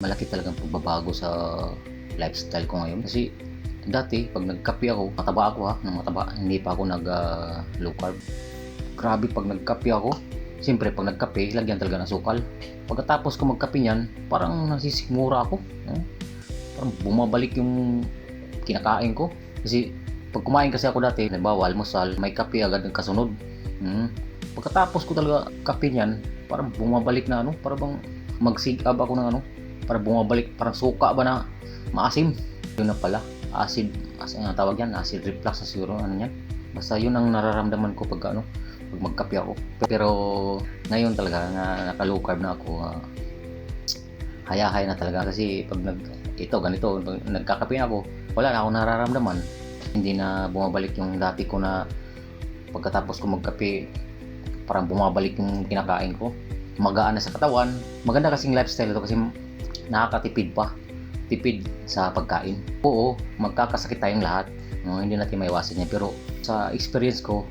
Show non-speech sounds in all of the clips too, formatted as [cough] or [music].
malaki talagang pagbabago sa lifestyle ko ngayon. Kasi dati, pag nagkape ako, mataba ako ha, ng mataba, hindi pa ako nag ah, low carb. Grabe pag nagkape ako, siyempre pag nagkape, lagyan talaga ng sukal. Pagkatapos ko magkape niyan, parang nasisigmura ako. no? Parang bumabalik yung kinakain ko. Kasi pag kumain kasi ako dati, halimbawa almusal, may kape agad ng kasunod. Hmm. Pagkatapos ko talaga kape niyan, parang bumabalik na ano, parang bang mag-sig ako ng ano, parang bumabalik, parang suka ba na maasim. Yun na pala, acid, acid ang tawag yan, acid reflux na siguro, ano yan. Basta yun ang nararamdaman ko pag ano, pag magkape ako. Pero ngayon talaga na naka-low carb na ako, ah, hayahay na talaga kasi pag nag ito ganito pag nagkakape ako wala na akong nararamdaman hindi na bumabalik yung dati ko na pagkatapos ko magkape parang bumabalik yung kinakain ko magaan na sa katawan maganda kasing lifestyle ito kasi nakakatipid pa. Tipid sa pagkain. Oo magkakasakit tayong lahat. No, hindi natin maiwasan yan. Pero sa experience ko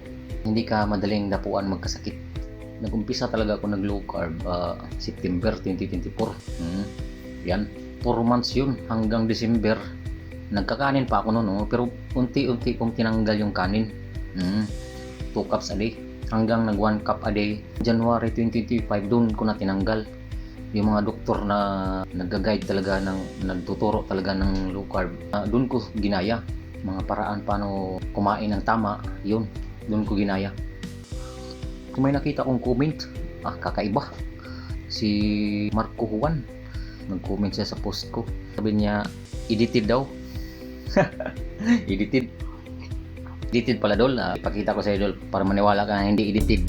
hindi ka madaling dapuan magkasakit. Nag-umpisa talaga ako nag low carb ah, September 2024 hmm. yan. 4 months yun hanggang December. Nagkakanin pa ako noon no? pero unti-unti kong tinanggal yung kanin. Hmm. 2 cups a day. Hanggang nag 1 cup a day January 2025 doon ko na tinanggal yung mga doktor na nag-guide talaga ng nagtuturo talaga ng low carb ah, doon ko ginaya mga paraan paano kumain ng tama yun doon ko ginaya kung may nakita kong comment, ah, kakaiba. Si Marco Juan, nag-comment siya sa post ko. Sabi niya, edited daw. [laughs] edited. Edited pala dol. Ah, ipakita ko sa idol para maniwala ka na hindi edited.